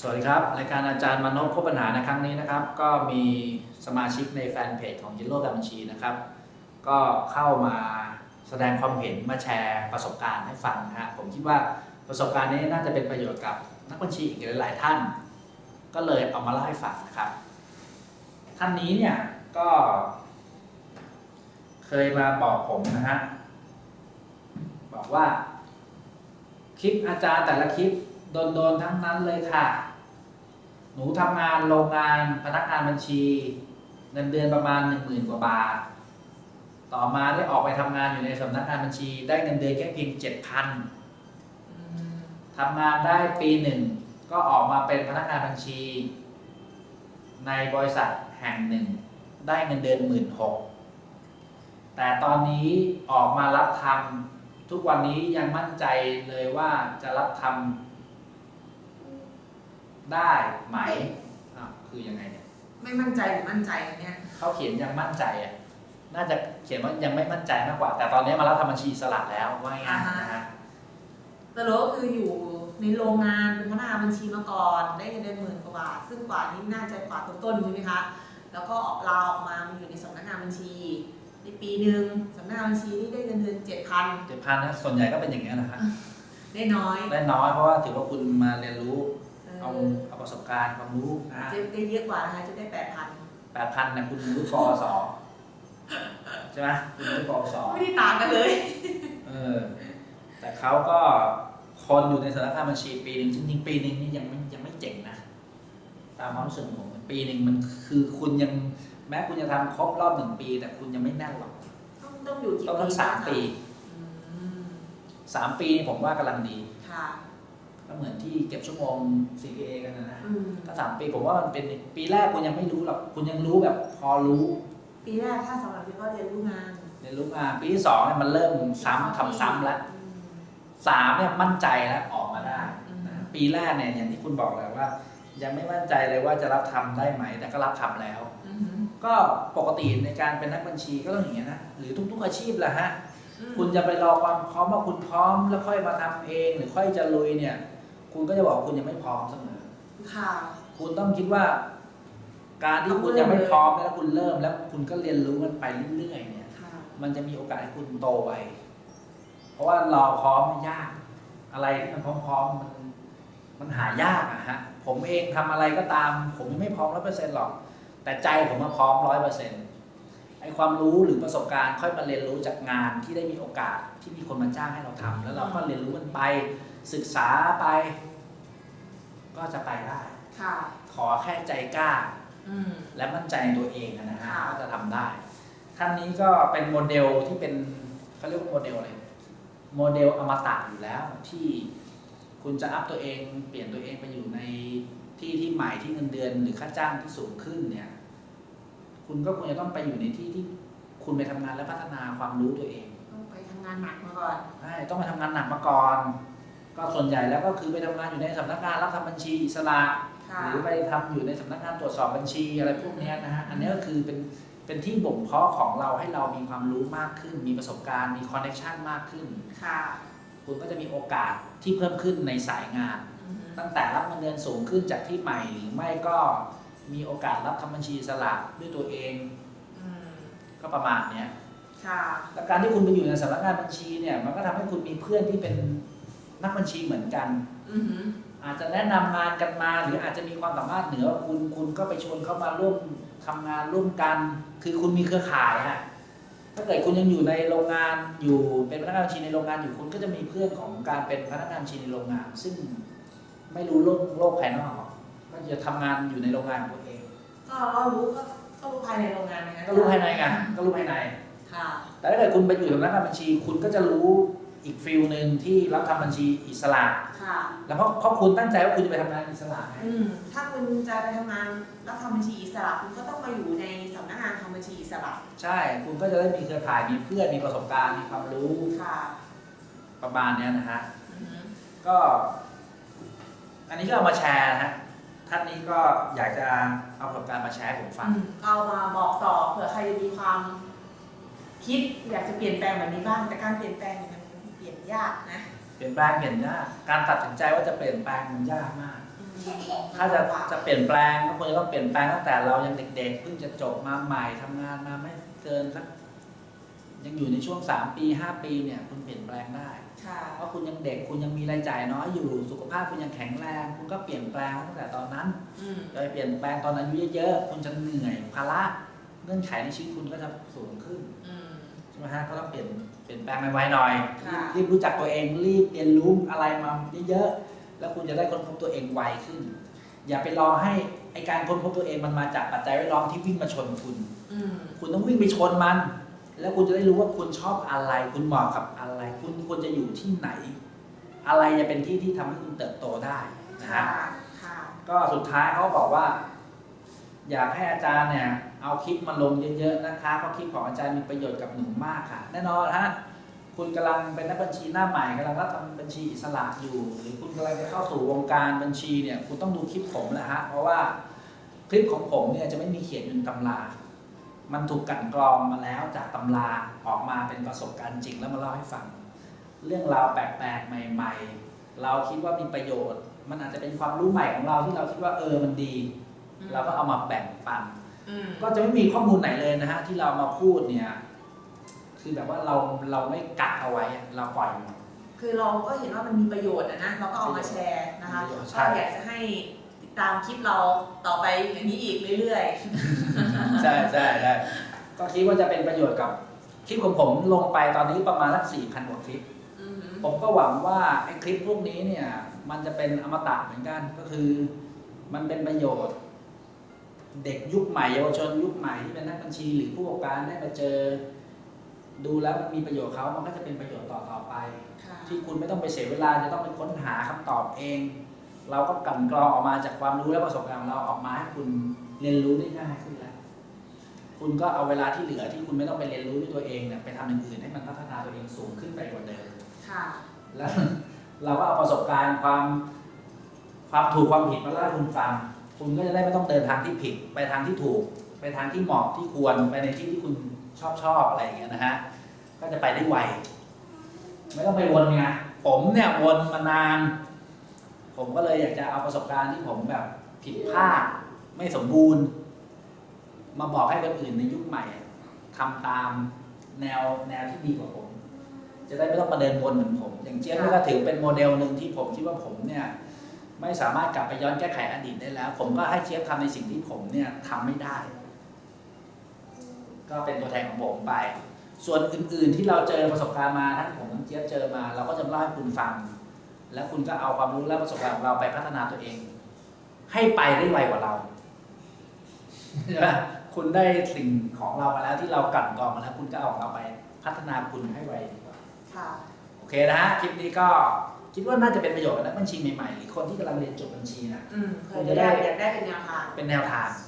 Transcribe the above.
สวัสดีครับ รายการอาจารย์มานพพบปัญหาในครั้งนี้นะครับ ก็มีสมาชิกในแฟนเพจของยิโร่การบัญชีนะครับ ก็เข้ามาแสดงความเห็นมาแชร์ประสบการณ์ให้ฟังนะฮะผมคิดว่าประสบการณ์นี้น่าจะเป็นประโยชน์กับนักบัญชีอีกหลายๆท่าน ก็เลยเอามาเล่าให้ฟังนะครับ ท่านนี้เนี่ยก็ เคยมาบอกผมนะฮะบอกว่าคลิปอาจารย์แต่ละคลิป โดนๆทั้งนั้นเลยค่ะ หนูทำงานโรงงานพนักงานบัญชี เงินเดือนประมาณหนึ่งหมื่นกว่าบาท ต่อมาได้ออกไปทำงานอยู่ในสำนักงานบัญชี ได้เงินเดือนแค่เพียงเจ็ดพันทำงานได้ปีหนึ่งก็ออกมาเป็นพนักงานบัญชี ในบริษัทแห่งหนึ่ง ได้เงินเดือนหมื่นหกแต่ตอนนี้ออกมารับทำทุกวันนี้ยังมั่นใจเลยว่าจะรับทำ ได้ไหมอ้าวคือยังไงเนี่ยไม่มั่นใจหรือมั่นใจอันเนี่ยเขาเขียนยังมั่นใจอะน่าจะเขียนว่ายังไม่มั่นใจมากกว่า แต่ตอนนี้มารับทำบัญชีอิสลัดแล้วว่าง่ายๆนะฮะสรุปก็คืออยู่ในโรงงานเป็นพนักงานบัญชีมาก่อนได้เงินเดือนหมื่นกว่าบาทซึ่งกว่านี้น่าจะกว่าต้นๆใช่ไหมคะแล้วก็ออกลาออกมามาอยู่ในสำนักงานบัญชี ในปีหนึ่งสำนักงานบัญชีนี่ได้เงินเดือนเจ็ดพันเจ็ดพันนะส่วนใหญ่ก็เป็นอย่างนี้ยนะฮะได้น้อยได้น้อยเพราะว่าถือว่าคุณมาเรียนรู้ เอเอาอเอาประสบการณ์ความรู้นะเจะได้เยอะกว่านะคะจะได้แปดพันแปดพันนะคุณรู้กอสใช่ไหมคุณรู้กอสไม่ได้ต่างกันเลย เออ แต่เขาก็คนอยู่ในสถานการณ์บัญชีปีหนึ่งจริงๆปีหนึ่งนี่ยังไม่ยังไม่เจ๋งนะ ตามความรู้สึกของผมปีหนึ่งมันคือคุณยังแม้คุณจะทำครบรอบหนึ่งปี แต่คุณยังไม่แน่นหรอกต้องต้องอยู่กี่ต้องปีทั้งสามคะปีอืมสามปีนี่ผมว่ากำลังดีค่ะ ก็เหมือนที่เก็บชั่วโมง CPA กันนะนะอืมถ้าสามปีผมว่ามันเป็นปีแรกคุณยังไม่รู้หรอกคุณยังรู้แบบพอรู้ปีแรกถ้าสำหรับที่ก็เรียนรู้งานเรียนรู้งานปีที่สองเนี่ยมันเริ่มซ้ำทำซ้ำแล้ว อืม สามเนี่ยมั่นใจแล้วออกมาได้อืมนะปีแรกเนี่ยอย่างที่คุณบอกเลยว่า ยังไม่มั่นใจเลยว่าจะรับทำได้ไหม แต่ก็รับทำแล้ว อืมก็ปกติในการเป็นนักบัญชีก็ต้องอย่างเงี้ยนะหรือทุก ๆอาชีพแหละฮะ อืมคุณจะไปรอความพร้อมว่าคุณพร้อมแล้วค่อยมาทำเอง หรือค่อยจะลุยเนี่ย คุณก็จะบอกคุณยังไม่พร้อมเสมอ ค่ะ คุณต้องคิดว่า การที่คุณยังไม่พร้อมแล้วคุณเริ่ม แล้วคุณก็เรียนรู้มันไปเรื่อยๆเนี่ย ค่ะ มันจะมีโอกาสให้คุณโตไวเพราะว่ารอพร้อมมันยาก อะไรที่มันพร้อมๆมันมันหายากอะฮะ ผมเองทำอะไรก็ตาม ผมยังไม่พร้อมร้อยเปอร์เซ็นต์หรอก แต่ใจผมมาพร้อมร้อยเปอร์เซ็นต์ ไอความรู้หรือประสบการณ์ค่อยมาเรียนรู้จากงานที่ได้มีโอกาสที่มีคนมาจ้างให้เราทำแล้วเราก็เรียนรู้มันไปศึกษาไป ก็จะไปได้ค่ะขอแค่ใจกล้าอืมและมั่นใจในตัวเองนะฮะค่ะว่าจะทำได้ ท่านนี้ก็เป็นโมเดลที่เป็นเขาเรียกว่าโมเดลอะไรโมเดลอมตะอยู่แล้วที่คุณจะอัพตัวเอง เปลี่ยนตัวเองไปอยู่ในที่ที่ใหม่ที่เงินเดือนหรือค่าจ้างที่สูงขึ้นเนี่ย คุณก็ควรจะต้องไปอยู่ในที่ที่คุณไปทำงานและพัฒนาความรู้ตัวเองต้องไปทำงานหนักมาก่อนใช่ต้องไปทำงานหนักมาก่อน ก็ส่วนใหญ่แล้วก็คือไปทำงานอยู่ในสำนักงานรับทำบัญชีอิสระค่ะหรือไปทำอยู่ในสำนักงานตรวจสอบบัญชีอะไรพวกเนี้ยนะฮะอันนี้ก็คือเป็นเป็นที่บ่มเพาะของเราให้เรามีความรู้มากขึ้น มีประสบการณ์มีคอนเนคชันมากขึ้นค่ะคุณก็จะมีโอกาสที่เพิ่มขึ้นในสายงานอืมตั้งแต่รับเงินเดือนสูงขึ้นจากที่ใหม่หรือไม่ก็ มีโอกาสรับทำบัญชีอิสละด้วยตัวเองอืมก็ประมาณเนี้ยค่ะและการที่คุณไปอยู่ในสำนักงานบัญชีเนี่ยมันก็ทำให้คุณมีเพื่อนที่เป็นนักบัญชีเหมือนกัน อือหืออาจจะแนะนำงานกันมา หรืออาจจะมีความสามารถเหนือกว่าคุณคุณก็ไปชวนเขามาร่วมทำงานร่วมกัน คือคุณมีเครือข่ายฮะถ้าเกิดคุณยังอยู่ในโรงงานอยู่เป็นพนักงานบัญชีในโรงงานอยู่คุณก็จะมีเพื่อนของการเป็นพนักงานบัญชีในโรงงาน ซึ่งไม่รู้โลกโลกภายนอกหรอก ก็จะทำงานอยู่ในโรงงานของตัวเอง ก็เรารู้ก็ก็รู้ภายในโรงงานนะก็รู้ภายในไงก็รู้ภายใน ค่ะ แต่ถ้าเกิดคุณไปอยู่สำนักงานบัญชี คุณก็จะรู้อีกฟิลหนึ่งที่รับทำบัญชีอิสระ ค่ะ แล้วเพราะเพราะคุณตั้งใจว่าคุณจะไปทำงานอิสระไงอืม ถ้าคุณจะไปทำงานรับทำบัญชีอิสระคุณก็ต้องมาอยู่ในสำนักงานทำบัญชีอิสระใช่คุณก็จะได้มีเครือข่ายมีเพื่อนมีประสบการณ์มีความรู้ค่ะประมาณเนี้ยนะฮะ อือหือก็อันนี้ก็เอามาแชร์นะฮะ ท่านนี้ก็อยากจะเอาประสบการณ์มาแชร์ให้ผมฟังอืมเอามาบอกต่อเผื่อใครจะมีความคิดอยากจะเปลี่ยนแปลงแบบนี้บ้างแต่การเปลี่ยนแปลงเนี่ยมันเปลี่ยนยากนะเปลี่ยนแปลงเปลี่ยนยากการตัดสินใจว่าจะเปลี่ยนแปลงมันยากมาก อืมอืมถ้าจะจะเปลี่ยนแปลงก็ควรจะต้องเปลี่ยนแปลงตั้งแต่เรายังเด็กๆเพิ่งจะจบมาใหม่ทำงานมาไม่เกินสัก ยังอยู่ในช่วง 3 ปี 5 ปีเนี่ยคุณเปลี่ยนแปลงได้ค่ะเพราะคุณยังเด็กคุณยังมีรายจ่ายน้อยอยู่ สุขภาพคุณยังแข็งแรง คุณก็เปลี่ยนแปลงตั้งแต่ตอนนั้นอืมจะไปเปลี่ยนแปลงตอนอายุเยอะๆคุณจะเหนื่อยภาระเงื่อนไขในชีวิตคุณก็จะสูงขึ้นอืม ใช่ไหมฮะก็ต้องเปลี่ยนเปลี่ยนแปลงไวๆหน่อยค่ะ รีบรู้จักตัวเองรีบเรียนรู้อะไรมาเยอะๆแล้วคุณจะได้ค้นพบตัวเองไวขึ้น อย่าไปรอให้ไอการค้นพบตัวเองมันมาจากปัจจัยแวดล้อมที่วิ่งมาชนคุณ อืมคุณต้องวิ่งไปชนมัน แล้วคุณจะได้รู้ว่าคุณชอบอะไร คุณเหมาะกับอะไร คุณควรจะอยู่ที่ไหน อะไรจะเป็นที่ที่ทำให้คุณเติบโตได้นะฮะค่ะค่ะก็สุดท้ายเขาบอกว่า อยากให้อาจารย์เนี่ย เอาคลิปมาลงเยอะๆนะคะเพราะคลิปของอาจารย์มีประโยชน์กับหนูมากค่ะ แน่นอนฮะคุณกำลังเป็นนักบัญชีหน้าใหม่กำลังรับทำบัญชีอิสระอยู่ หรือคุณกำลังจะเข้าสู่วงการบัญชีเนี่ย คุณต้องดูคลิปผมแหละฮะเพราะว่าคลิปของผมเนี่ยจะไม่มีเขียนอยู่ในตำรา มันถูกกลันกรองมาแล้วจากตำราออกมาเป็นประสบการณ์จริงแล้วมาเล่าให้ฟัง เรื่องราวแปลกๆใหม่ ๆ เราคิดว่ามีประโยชน์ มันอาจจะเป็นความรู้ใหม่ของเราที่เราคิดว่าเออมันดีอืมเราก็เอามาแบ่งปันอืมก็จะไม่มีข้อมูลไหนเลยนะฮะที่เรามาพูดเนี่ยคือแบบว่าเราเราไม่กักเอาไว้อะเราปล่อยมันคือเราก็เห็นว่ามันมีประโยชน์อะนะเราก็เอามาแชร์นะคะมีประโยชน์ใช่ก็อยากจะให้ ติดตามคลิปเราต่อไปอย่างนี้อีกเรื่อยใช่ใช่ใช่ก็คิดว่าจะเป็นประโยชน์กับคลิปของผมลงไปตอนนี้ประมาณสักสี่พันกว่าคลิป ๆอือหือผมก็หวังว่าไอ้คลิปพวกนี้เนี่ย มันจะเป็นอมตะเหมือนกันก็คือ มันเป็นประโยชน์ เด็กยุคใหม่เยาวชนยุคใหม่ที่เป็นนักบัญชีหรือผู้ประกอบการได้มาเจอ ดูแล้วมันมีประโยชน์เขามันก็จะเป็นประโยชน์ต่อต่อไป ค่ะที่คุณไม่ต้องไปเสียเวลาจะต้องไปค้นหาคำตอบเอง เราก็กลั่นกรองออกมาจากความรู้และประสบการณ์ของเราออกมาให้คุณเรียนรู้ได้ง่ายขึ้นแล้ว คุณก็เอาเวลาที่เหลือที่คุณไม่ต้องไปเรียนรู้ด้วยตัวเองเนี่ยไปทำอย่างอื่นให้มันพัฒนาตัวเองสูงขึ้นไปกว่าเดิมค่ะ แล้วเราก็เอาประสบการณ์ความความถูกความผิดมาเล่าให้คุณฟัง คุณก็จะได้ไม่ต้องเดินทางที่ผิด ไปทางที่ถูก ไปทางที่เหมาะที่ควรไปในที่ที่คุณชอบชอบอะไรอย่างเงี้ยนะฮะ ก็จะไปได้ไว ไม่ต้องไปวนไง ผมเนี่ยวนมานาน ผมก็เลยอยากจะเอาประสบการณ์ที่ผมแบบผิดพลาดไม่สมบูรณ์ มาบอกให้คนอื่นในยุคใหม่ทำตามแนวแนวที่ดีกว่าผม จะได้ไม่ต้องมาเดินวนเหมือนผม อย่างเจี๊ยบก็ถือเป็นโมเดลหนึ่งที่ผมคิดว่าผมเนี่ย ไม่สามารถกลับไปย้อนแก้ไขอดีตได้แล้ว ผมก็ให้เจี๊ยบทำในสิ่งที่ผมเนี่ยทำไม่ได้ ก็เป็นตัวแทนของผมไป ส่วนอื่น ๆ ที่เราเจอประสบการณ์มาทั้งผมทั้งเจี๊ยบเจอมา เราก็จะเล่าให้คุณฟัง แล้วคุณก็เอาความรู้และประสบการณ์ของเราไปพัฒนาตัวเอง ให้ไปได้ไวกว่าเราใช่ไหมคุณได้สิ่งของเรามาแล้วที่เรากลั่นกรองมาแล้ว คุณก็เอาของเราไปพัฒนาคุณให้ไวดีกว่าค่ะโอเคนะฮะคลิปนี้ก็คิดว่าน่าจะเป็นประโยชน์กับนักบัญชีใหม่ๆหรือคนที่กำลังเรียนจบบัญชีนะอืมเพื่อจะได้อยากได้เป็นแนวทางเป็นแนวทางค่ะ